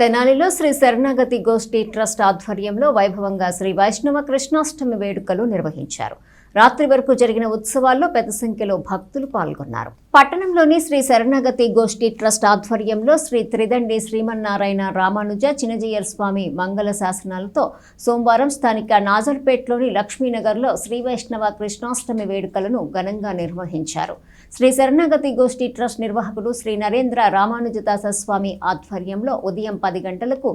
తెనాలిలో శ్రీ శరణాగతి గోష్ఠి ట్రస్ట్ ఆధ్వర్యంలో వైభవంగా శ్రీ వైష్ణవ కృష్ణాష్టమి వేడుకలు నిర్వహించారు. రాత్రి వరకు జరిగిన ఉత్సవాల్లో పెద్ద సంఖ్యలో భక్తులు పాల్గొన్నారు. పట్టణంలోని శ్రీ శరణాగతి గోష్ఠి ట్రస్ట్ ఆధ్వర్యంలో శ్రీ త్రిదండి శ్రీమన్నారాయణ రామానుజ చినజయ్యర్ స్వామి మంగళ శాసనాలతో సోమవారం స్థానిక నాజర్పేట్లోని లక్ష్మీనగర్లో శ్రీ వైష్ణవ కృష్ణాష్టమి వేడుకలను ఘనంగా నిర్వహించారు. శ్రీ శరణాగతి గోష్ఠి ట్రస్ట్ నిర్వాహకుడు శ్రీ నరేంద్ర రామానుజదాస స్వామి ఆధ్వర్యంలో ఉదయం పది గంటలకు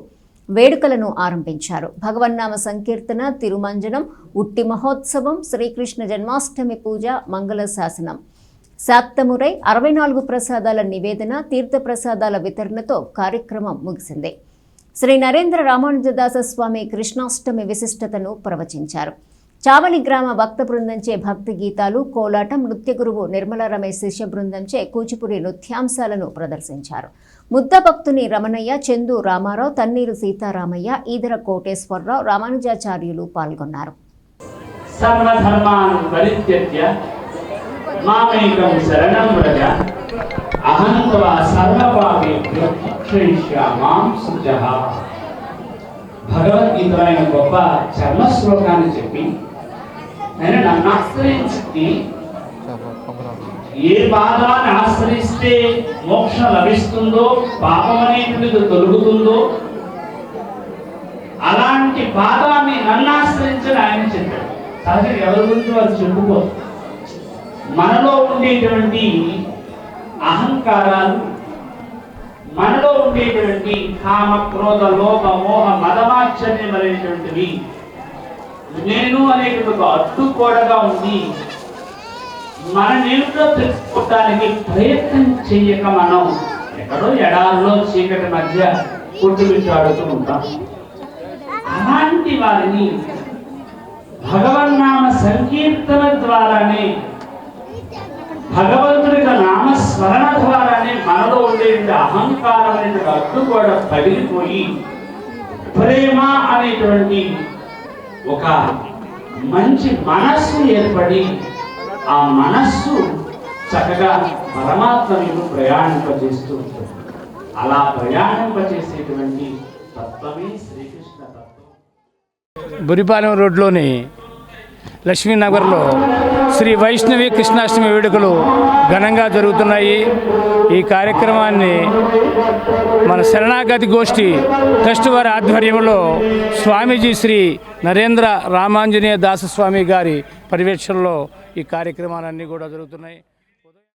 వేడుకలను ఆరంభించారు. భగవన్నామ సంకీర్తన తిరుమంజనం ఉట్టి మహోత్సవం శ్రీకృష్ణ జన్మాష్టమి పూజ మంగళ శాసనం. సాప్తమురై అరవై నాలుగు ప్రసాదాల నివేదన తీర్థ ప్రసాదాల వితరణతో కార్యక్రమం ముగిసింది. శ్రీ నరేంద్ర రామానుజదాస స్వామి కృష్ణాష్టమి విశిష్టతను ప్రవచించారు. చావలి గ్రామ భక్త బృందంచే భక్తి గీతాలు కోలాటం నృత్య గురువు నిర్మల రమేష్ శిష్య బృందంచే కూచిపూడి నృత్యాంశాలను ప్రదర్శించారు. ముద్ద భక్తుని రమణయ్య చందు రామారావు తన్నీరు సీతారామయ్య ఈదర కోటేశ్వరరావు రామానుజాచార్యులు పాల్గొన్నారు. సర్వధర్మాన్ పరిత్యజ్య మామేకం శరణం వ్రజ అహం తవ సర్వపాపేభ్యో భగవద్గీతలో ఆయన గొప్ప చర్మ శ్లోకాన్ని చెప్పి నన్ను ఆశ్రయించి ఏ పాదాన్ని ఆశ్రయిస్తే మోక్షం లభిస్తుందో పాపం అనేటువంటిది తొలుగుతుందో అలాంటి పాదాన్ని నన్ను ఆశ్రయించని ఆయన చెప్పాడు. సహజంగా ఎవరి గురించి వారు చెప్పుకో మనలో ఉండేటువంటి అహంకారాలు మనలో ఉండేటువంటి కామ క్రోధ లోభ మోహ మదమాచర్యమైనటువంటివి నేను అనేది ఒక అడ్డుకోడగా ఉంది మన నేనులో తెలుసుకోవడానికి ప్రయత్నం చెయ్యక మనం ఎక్కడో ఎడారిలో చీకటి మధ్య కొట్టుమిట్టాడుతూ ఉంటాం. అలాంటి వారిని భగవన్నామ సంకీర్తన ద్వారానే భగవంతుడి యొక్క నామస్మరణ ద్వారానే మనలో ఉండే అహంకారం అనేటువంటి అడ్డు కూడా పగిలిపోయి ప్రేమ అనేటువంటి ఒక మంచి మనస్సు ఏర్పడి ఆ మనస్సు చక్కగా పరమాత్మను ప్రయాణింపజేస్తూ ఉంటుంది. అలా ప్రయాణింపజేసేటువంటి తత్వమే శ్రీకృష్ణ తత్వం. బురిపాలెం రోడ్లోని లక్ష్మీనగర్లో శ్రీ వైష్ణవి కృష్ణాష్టమి వేడుకలు ఘనంగా జరుగుతున్నాయి. ఈ కార్యక్రమాన్ని మన శరణాగతి గోష్ఠి ట్రస్ట్ వారి ఆధ్వర్యంలో స్వామీజీ శ్రీ నరేంద్ర రామాంజనేయ దాసస్వామి గారి పర్యవేక్షణలో ఈ కార్యక్రమాలన్నీ కూడా జరుగుతున్నాయి.